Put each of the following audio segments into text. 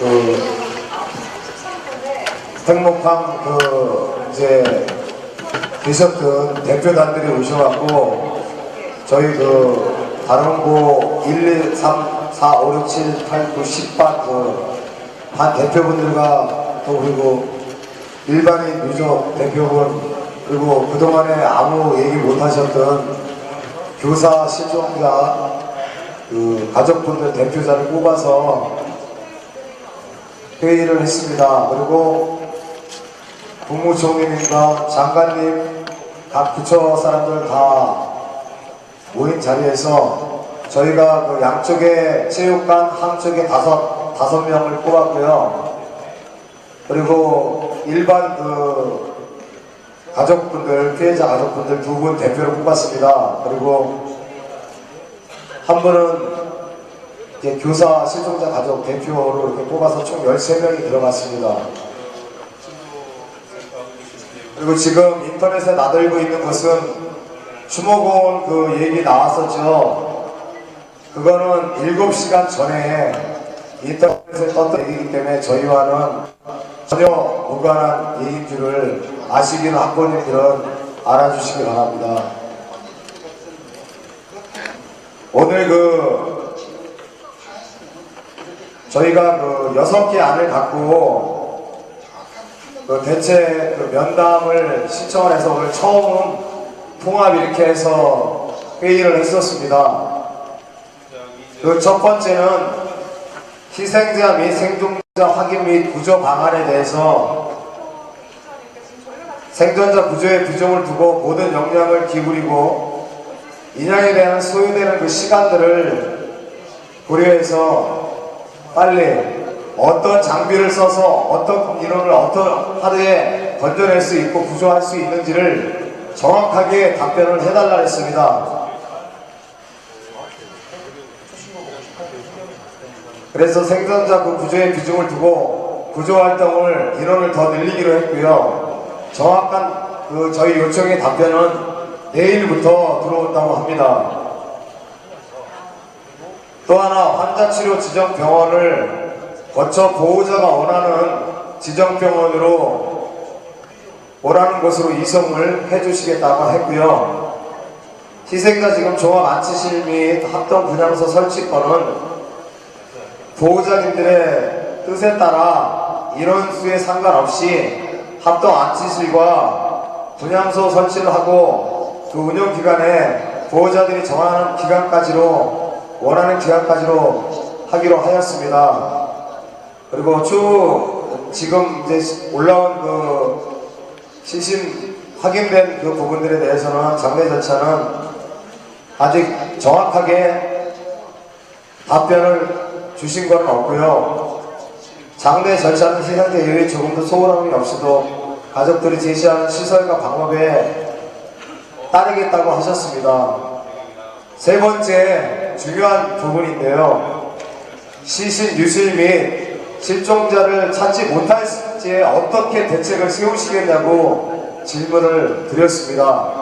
그 행복한 그 이제 계셨던 대표단들이 오셔갖고 저희 그 다른고 1, 2, 3, 4, 5, 6, 7, 8, 9, 10반 그반 대표분들과 또 그리고 일반인 유족 대표분 그리고 그동안에 아무 얘기 못하셨던 교사 실종자 그 가족분들 대표자를 뽑아서 회의를 했습니다. 그리고 국무총리님과 장관님, 각 부처 사람들 다 모인 자리에서 저희가 그 양쪽에 체육관, 한쪽에 다섯, 다섯 명을 뽑았고요. 그리고 일반 그 가족분들, 피해자 가족분들 두 분 대표를 뽑았습니다. 그리고 한 분은 이제 교사 실종자 가족 대표로 이렇게 뽑아서 총 13명이 들어갔습니다. 그리고 지금 인터넷에 나들고 있는 것은 추모공원 그 얘기 나왔었죠. 그거는 7시간 전에 인터넷에 떴던 얘기이기 때문에 저희와는 전혀 무관한 얘기인 줄을 아시기는 학부모님들은 알아주시기 바랍니다. 오늘 그 저희가 그 여섯 개 안을 갖고 그 대체 그 면담을 신청을 해서 오늘 처음 통합 이렇게 해서 회의를 했었습니다. 그 첫 번째는 희생자 및 생존자 확인 및 구조 방안에 대해서 생존자 구조의 비중을 두고 모든 역량을 기울이고 인양에 대한 소요되는 그 시간들을 고려해서 빨리 어떤 장비를 써서 어떤 인원을 어떤 하루에 건져낼 수 있고 구조할 수 있는지를 정확하게 답변을 해달라 했습니다. 그래서 생존자 그 구조의 비중을 두고 구조 활동을 인원을 더 늘리기로 했고요. 정확한 그 저희 요청의 답변은 내일부터 들어온다고 합니다. 또 하나 환자 치료 지정 병원을 거쳐 보호자가 원하는 지정 병원으로 원하는 곳으로 이송을 해주시겠다고 했고요. 희생자 지금 종합 안치실 및 합동 분향소 설치권은 보호자님들의 뜻에 따라 인원수에 상관없이 합동 안치실과 분향소 설치를 하고 그 운영 기간에 보호자들이 정하는 기간까지로 원하는 기간까지로 하기로 하였습니다. 그리고 추 지금 이제 올라온 그 시신 확인된 그 부분들에 대해서는 장례 절차는 아직 정확하게 답변을 주신 건 없고요. 장례 절차는 희생자 예외 조금도 소홀함이 없이도 가족들이 제시하는 시설과 방법에 따르겠다고 하셨습니다. 세 번째 중요한 부분인데요. 시신 유실 및 실종자를 찾지 못할 시에 어떻게 대책을 세우시겠냐고 질문을 드렸습니다.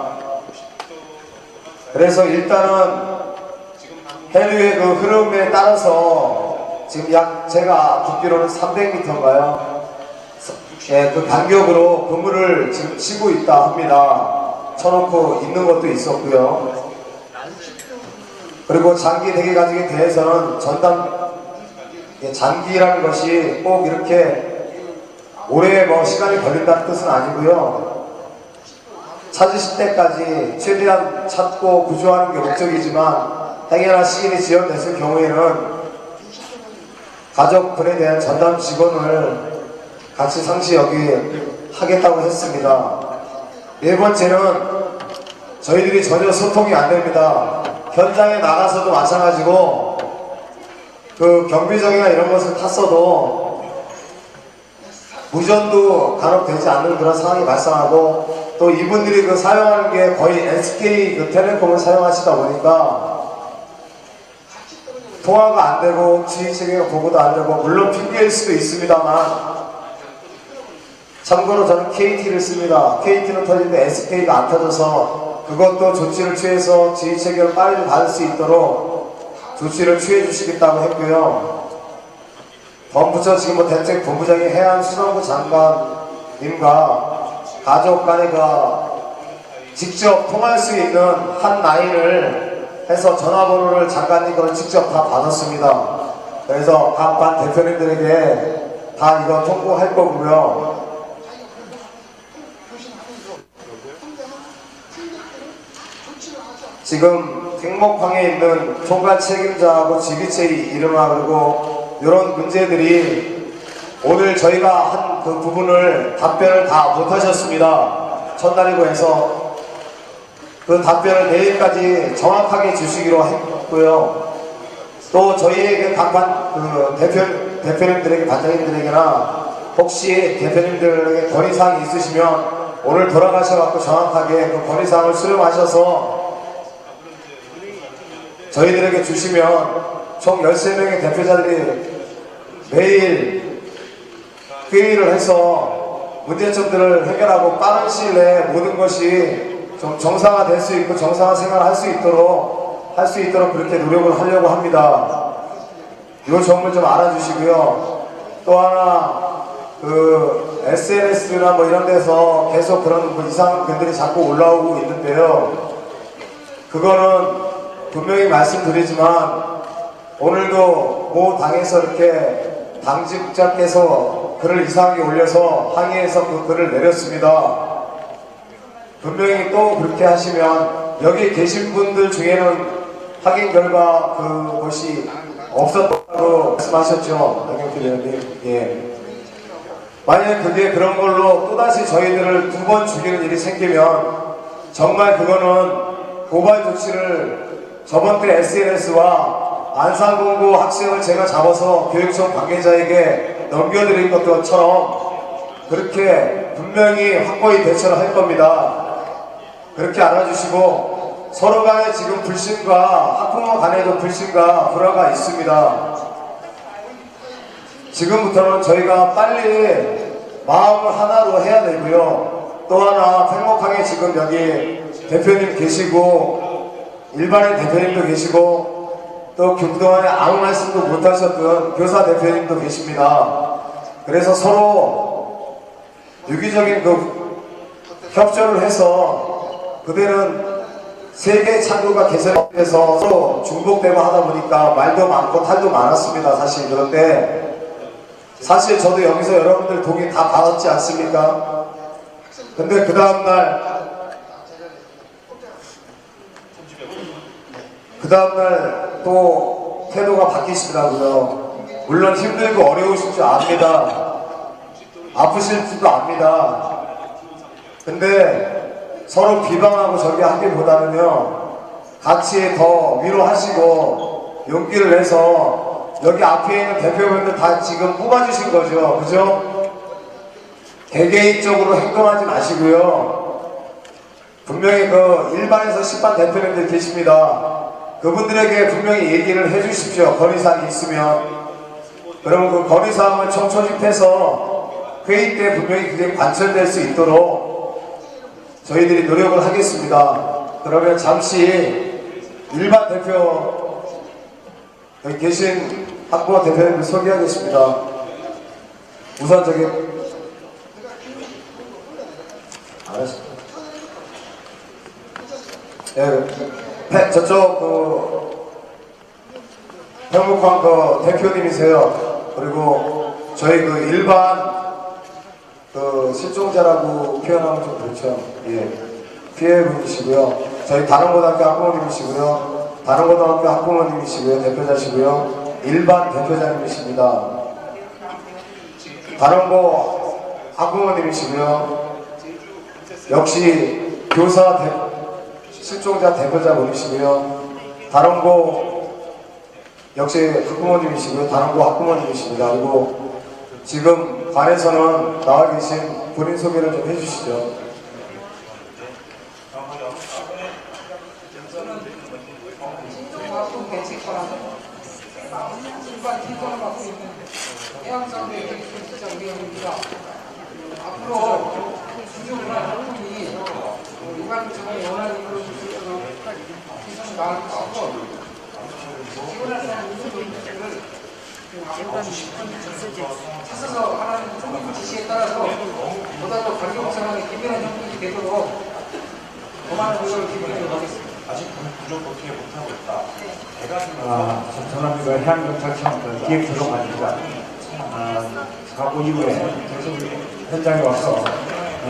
그래서 일단은 해류의 그 흐름에 따라서 지금 약 제가 듣기로는 300m인가요? 예, 그 간격으로 그물을 지금 치고 있다 합니다. 쳐놓고 있는 것도 있었고요. 그리고 장기 대기 가족에 대해서는 전담 예, 장기라는 것이 꼭 이렇게 오래 뭐 시간이 걸린다는 뜻은 아니고요. 찾으실 때까지 최대한 찾고 구조하는 게 목적이지만 행여나 시인이 지연됐을 경우에는 가족분에 대한 전담 직원을 같이 상시 여기 하겠다고 했습니다. 네 번째는 저희들이 전혀 소통이 안 됩니다. 현장에 나가서도 마찬가지고 그 경비정이나 이런 것을 탔어도 무전도 간혹 되지 않는 그런 상황이 발생하고 또 이분들이 그 사용하는 게 거의 SK 그 텔레콤을 사용하시다 보니까 통화가 안 되고 지휘 체계가 보고도 안 되고 물론 핑계일 수도 있습니다만 참고로 저는 KT를 씁니다. KT는 터지는데 SK가 안 터져서 그것도 조치를 취해서 지휘체계를 빨리 받을 수 있도록 조치를 취해 주시겠다고 했고요. 범부처 지금 뭐 대책 본부장이 해안 수산부 장관님과 가족 그 직접 통할 수 있는 한 라인을 해서 전화번호를 장관님과 직접 다 받았습니다. 그래서 각 반 대표님들에게 다 이거 통보할 거고요. 지금 갱목항에 있는 총괄 책임자하고 지휘체의 이름하 그리고 이런 문제들이 오늘 저희가 한 그 부분을 답변을 다 못하셨습니다. 첫날이고 해서 그 답변을 내일까지 정확하게 주시기로 했고요. 또 저희에게 각반 그 대표 대표님들에게 반장님들에게나 혹시 대표님들에게 건의사항이 있으시면 오늘 돌아가셔갖고 정확하게 그 건의사항을 수렴하셔서 저희들에게 주시면 총 13명의 대표자들이 매일 회의를 해서 문제점들을 해결하고 빠른 시일 내에 모든 것이 좀 정상화될 수 있고 정상화 생활을 할수 있도록 할 수 있도록 그렇게 노력을 하려고 합니다. 이 점을 좀 알아주시고요. 또 하나 그 SNS나 뭐 이런 데서 계속 그런 뭐 이상한 글들이 자꾸 올라오고 있는데요. 그거는 분명히 말씀드리지만 오늘도 모 당에서 이렇게 당직자께서 글을 이상하게 올려서 항의해서 그 글을 내렸습니다. 분명히 또 그렇게 하시면 여기 계신 분들 중에는 확인 결과 그것이 없었다고 말씀하셨죠, 박영필 의원님. 예. 만약에 그게 그런 걸로 또다시 저희들을 두 번 죽이는 일이 생기면 정말 그거는 고발 조치를 저번 때 SNS와 안산공고 학생을 제가 잡아서 교육청 관계자에게 넘겨드린 것처럼 그렇게 분명히 확고히 대처를 할 겁니다. 그렇게 알아주시고 서로 간에 지금 불신과 학부모 간에도 불신과 불화가 있습니다. 지금부터는 저희가 빨리 마음을 하나로 해야 되고요. 또 하나 행복하게 지금 여기 대표님 계시고 일반인 대표님도 계시고 또 그동안에 아무 말씀도 못 하셨던 교사 대표님도 계십니다. 그래서 서로 유기적인 그 협조를 해서 그들은 세계 창조가 개설해서 서로 중복되고 하다 보니까 말도 많고 탈도 많았습니다. 사실 그런데 사실 저도 여기서 여러분들 동의 다 받았지 않습니까? 근데 그 다음날 그 다음날 또 태도가 바뀌시더라고요. 물론 힘들고 어려우실 줄 압니다. 아프실 줄도 압니다. 근데 서로 비방하고 저기 하기보다는요, 같이 더 위로하시고 용기를 내서 여기 앞에 있는 대표분들 다 지금 뽑아주신 거죠. 그죠? 개개인적으로 행동하지 마시고요. 분명히 그 일반에서 10반 대표님들 계십니다. 그분들에게 분명히 얘기를 해주십시오. 건의사항이 있으면. 그러면 그 건의사항을 총초집해서 회의 때 분명히 그게 관철될 수 있도록 저희들이 노력을 하겠습니다. 그러면 잠시 일반 대표 여기 계신 학부모 대표님들 소개하겠습니다. 우선 저기 알았습니다. 예, 태- 저쪽 그 평북항 그 대표님이세요. 그리고 저희 그 일반 그 실종자라고 표현하면 좀 그렇죠. 예. 피해 분이시고요. 저희 다른고등학교 학부모님이시고요. 다른고등학교 학부모님이시고요. 대표자시고요. 일반 대표자님이십니다. 다른고 학부모님이시고요. 역시 교사 대, 실종자 대표자 분이시고요. 다른고 역시 학부모님이시고요. 다른고 학부모님이십니다. 그리고 지금 관에서는 나와 계신 본인 소개를 좀 해주시죠. 신종학교 개체과라는 일반 기존을 맡고 있는 해양장비 기술자 위원입니다. 앞으로 주주문화 활동이 있는 모든 분들을 찾아서 하라는 총리 지시에 따라서 보다 더 관계 상황에 긴밀한 형국이 되도록 더 많은 노력을 기울이도록 하겠습니다. 아직 부족 어떻게 못하고 있다. 제가 아, 전남이가 해양경찰청 그 기획부로 가니까 아, 사고 이후에 현장에 와서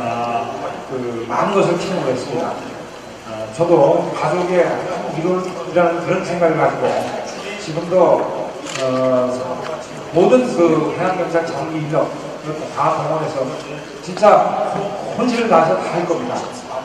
아, 그 많은 것을 체험을 했습니다. 아, 저도 가족의 이론이라는 그런 생각을 가지고 지금도 어, 모든 그 해양경찰 장비 인력 다 동원해서 진짜 혼신을 다해서 다 할 겁니다.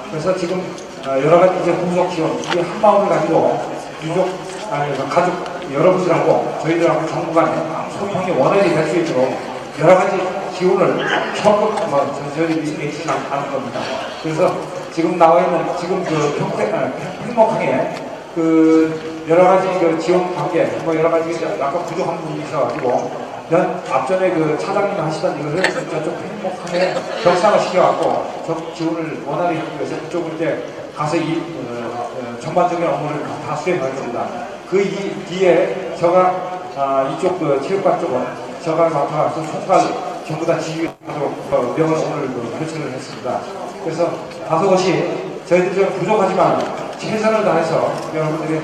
그래서 지금 어, 여러 가지 이제 후속 지원, 이 한 마음을 가지고 유족, 아니 그 가족 여러분들하고 저희들하고 정부 간에 소통이 원활히 될 수 있도록 여러 가지 기운을 적극 뭐 저- 저희들이 내지 하는 겁니다. 그래서 지금 나와 있는 지금 그 평택, 아, 행복하게 그 여러 가지 그 지원 관계, 뭐 여러 가지 약간 부족한 부분이 있어가지고 연 앞전에 그 차장님 하시던 이거를 저쪽 행복하게 격상을 시켜갖고 저 지원을 원활히 하기 위해서 그쪽을 이제 가서 이 어, 어, 전반적인 업무를 다 수행할 겁니다. 그 이, 뒤에 제가 아, 이쪽 그 체육관 쪽은 제가 맡아서 총괄 전부 다 지휘하도록 어, 명을 오늘 그 결정을 했습니다. 그래서 다소 것이 저희들이 좀 부족하지만 최선을 다해서 여러분들의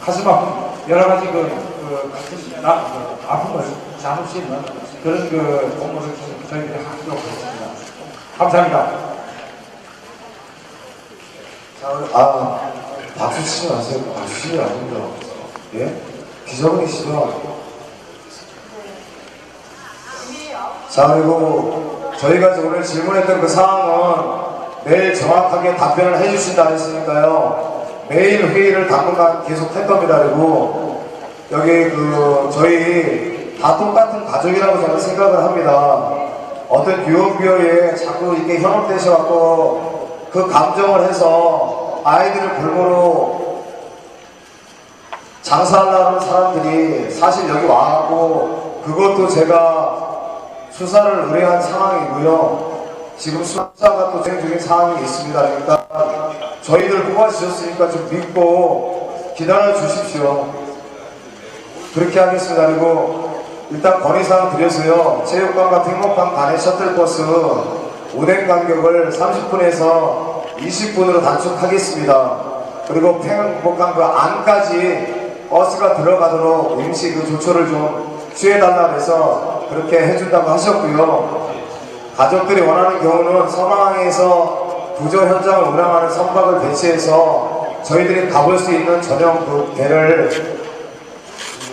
가슴 아픈 여러 가지 그, 그 나, 그 아픔을 나눌 수 있는 그런 그 업무를 저희들이 하도록 하겠습니다. 감사합니다. 자, 아, 박수 치지 마세요. 박수 안 됩니다. 예? 기자분이시죠? 자, 그리고 저희가 오늘 질문했던 그 사항은 내일 정확하게 답변을 해주신다 했으니까요. 매일 회의를 당분간 계속 할 겁니다. 그리고 여기 그 저희 다 똑같은 가족이라고 저는 생각을 합니다. 어떤 유언비어에 자꾸 이렇게 현혹되셔갖고 그 감정을 해서 아이들을 골고루 장사하려는 사람들이 사실 여기 와갖고 그것도 제가 수사를 의뢰한 상황이고요. 지금 수사가 또 진행 중인 상황이 있습니다. 그러니까 저희들 뽑아주셨으니까 좀 믿고 기다려 주십시오. 그렇게 하겠습니다. 그리고 일단 건의사항 드려서요. 체육관과 백목관 간의 셔틀버스 운행 간격을 30분에서 20분으로 단축하겠습니다. 그리고 백목관 그 안까지 버스가 들어가도록 임시 그 조처를 좀 취해달라고 해서 그렇게 해준다고 하셨고요. 가족들이 원하는 경우는 서망항에서 구조 현장을 운항하는 선박을 배치해서 저희들이 가볼 수 있는 전용 그 배를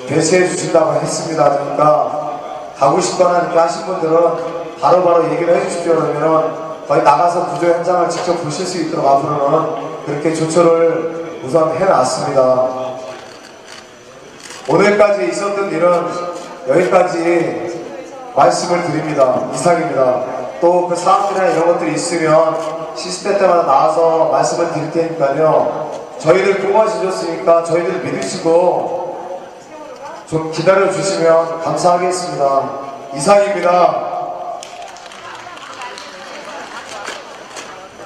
배치해 주신다고 했습니다. 그러니까 가고 이렇게 하신 분들은 바로 바로 얘기를 해 주십시오. 그러면 거의 나가서 구조 현장을 직접 보실 수 있도록 앞으로는 그렇게 조처를 우선 해놨습니다. 오늘까지 있었던 일은 여기까지 말씀을 드립니다. 이상입니다. 또 그 사항들이나 이런 것들이 있으면 시스템 때마다 나와서 말씀을 드릴 테니까요. 저희들 뽑아주셨으니까 저희들 믿으시고 좀 기다려 주시면 감사하겠습니다. 이상입니다.